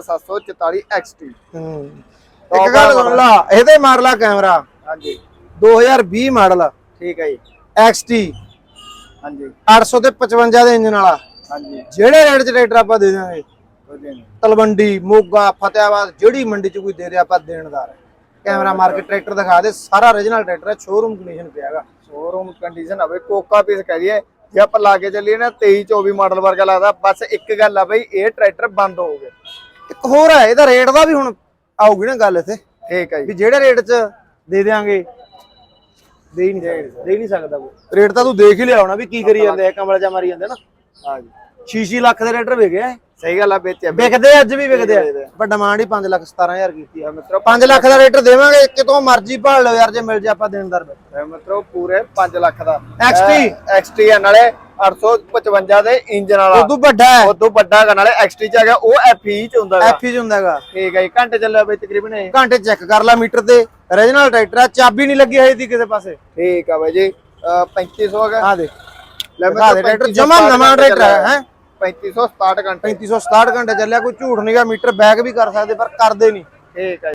744 XT ਹੂੰ। ਇੱਕ ਗੱਲ ਸੁਣ ਲਾ ਇਹਦੇ ਮਾਰ ਲਾ ਕੈਮਰਾ। ਹਾਂਜੀ। 2020 ਮਾਡਲ ਠੀਕ ਹੈ ਜੀ। XT ਹਾਂਜੀ। 800 ਤੇ 55 ਦੇ ਇੰਜਨ ਵਾਲਾ। ਹਾਂਜੀ। ਜਿਹੜੇ ਰੇਟ 'ਚ ਟਰੈਕਟਰ ਆਪਾਂ ਦੇ ਦਾਂਗੇ ਕੋਈ ਨਹੀਂ ਤਲਵੰਡੀ ਮੋਗਾ ਫਤਿਆਬਾਦ ਜਿਹੜੀ ਮੰਡੀ 'ਚ ਕੋਈ ਦੇ ਰਿਹਾ ਆਪਾਂ ਦੇਣਦਾਰ। ਹੈ ਕੈਮਰਾ ਮਾਰ ਕੇ ਟਰੈਕਟਰ ਦਿਖਾ ਦੇ ਸਾਰਾ origignal ਟਰੈਕਟਰ ਹੈ ਸ਼ੋਰੂਮ ਕੰਡੀਸ਼ਨ ਪਿਆਗਾ ਸ਼ੋਰੂਮ ਕੰਡੀਸ਼ਨ ਹੋਵੇ ਕੋਕਾ ਪੀਸ ਕਰੀਏ ਜੇ ਆਪਾਂ ਲਾ ਕੇ ਚੱਲੀਏ ਨਾ 23 24 ਮਾਡਲ ਵਰਗਾ ਲੱਗਦਾ। ਬਸ ਇੱਕ ਗੱਲ ਆ ਬਈ ਇਹ ਟਰੈਕਟਰ ਬੰਦ ਹੋ ਗਏ ਇੱਕ ਹੋਰ ਹੈ ਇਹਦਾ ਰੇਟ ਦਾ ਵੀ ਹੁਣ ਆਊਗੀ ਨਾ ਗੱਲ ਇੱਥੇ। ਠੀਕ ਹੈ ਜੀ। ਵੀ ਜਿਹੜੇ ਰੇਟ 'ਚ ਦੇ ਦਿਆਂਗੇ ਦੇ ਹੀ ਨਹੀਂ ਸਕਦਾ ਦੇ ਹੀ ਨਹੀਂ ਸਕਦਾ। ਕੋਈ। ਰੇਟ ਤਾਂ ਤੂੰ ਦੇਖ ਹੀ ਲਿਆ ਹੋਣਾ ਵੀ ਕੀ ਕਰੀ ਜਾਂਦੇ ਆ ਕਮਲ ਜਾ ਮਾਰੀ ਜਾਂਦੇ ਨਾ। ਹਾਂਜੀ 6-6 ਲੱਖ ਦੇ ਰੇਟਰ ਵਿਕੇ ਆ ਸਹੀ ਗੱਲ ਆ ਵੇਚਿਆ। ਵਿਕਦੇ ਅੱਜ ਵੀ ਵਿਕਦੇ ਆ। ਪਰ ਡਿਮਾਂਡ ਹੀ 5 ਲੱਖ 17000 ਕੀਤੀ ਆ। ਮਿੱਤਰੋ 5 ਲੱਖ ਦਾ ਰੇਟਰ ਦੇਵਾਂਗੇ ਕਿਤੋਂ ਮਰਜ਼ੀ ਭਾਲ ਲਓ ਯਾਰ ਜੇ ਮਿਲ ਜਾ ਆਪਾਂ ਦੇਣਦਾਰ ਬੈ ਇਹ ਮਿੱਤਰੋ ਪੂਰੇ 5 ਲੱਖ ਦਾ। XT XT ਆ ਨਾਲੇ 855 ਦੇ ਇੰਜਨ ਵਾਲਾ। ਉਦੋਂ ਵੱਡਾ ਹੈ। ਉਦੋਂ ਵੱਡਾ ਗਾ ਨਾਲੇ XT ਚ ਹੈਗਾ ਉਹ FE ਚ ਹੁੰਦਾ ਗਾ ਐਫ ਹੀ 'ਚ ਹੁੰਦਾ ਹੈਗਾ। ਠੀਕ ਹੈ ਜੀ ਘੰਟੇ ਚੱਲਿਆ ਬਈ ਤਕਰੀਬਨ ਇਹ। ਘੰਟੇ ਚੈੱਕ ਕਰ ਲੈ ਮੀਟਰ ਤੇ। Origignal ਟਰੈਕਟਰ ਆ ਚਾਬੀ ਨਹੀਂ ਲੱਗੀ ਹੋਈ ਦੀ ਕਿਸੇ ਪਾਸੇ। ਠੀਕ ਆ ਬਾਈ ਜੀ ਅਹ 3500 ਹੈਗਾ। ਆ ਦੇ ਲੈ ਦੇ ਟਰੈਕਟਰ ਜਮਾ ਨਵਾਂ ਟਰੈਕਟਰ ਹੈ ਹੈਂ। 3567 ਘੰਟੇ। 3567 ਘੰਟੇ ਚੱਲਿਆ ਕੋਈ ਝੂਠ ਨਹੀਂਗਾ ਮੀਟਰ ਬੈਕ ਵੀ ਕਰ ਸਕਦੇ ਪਰ ਕਰਦੇ ਨਹੀਂ ਠੀਕ ਹੈ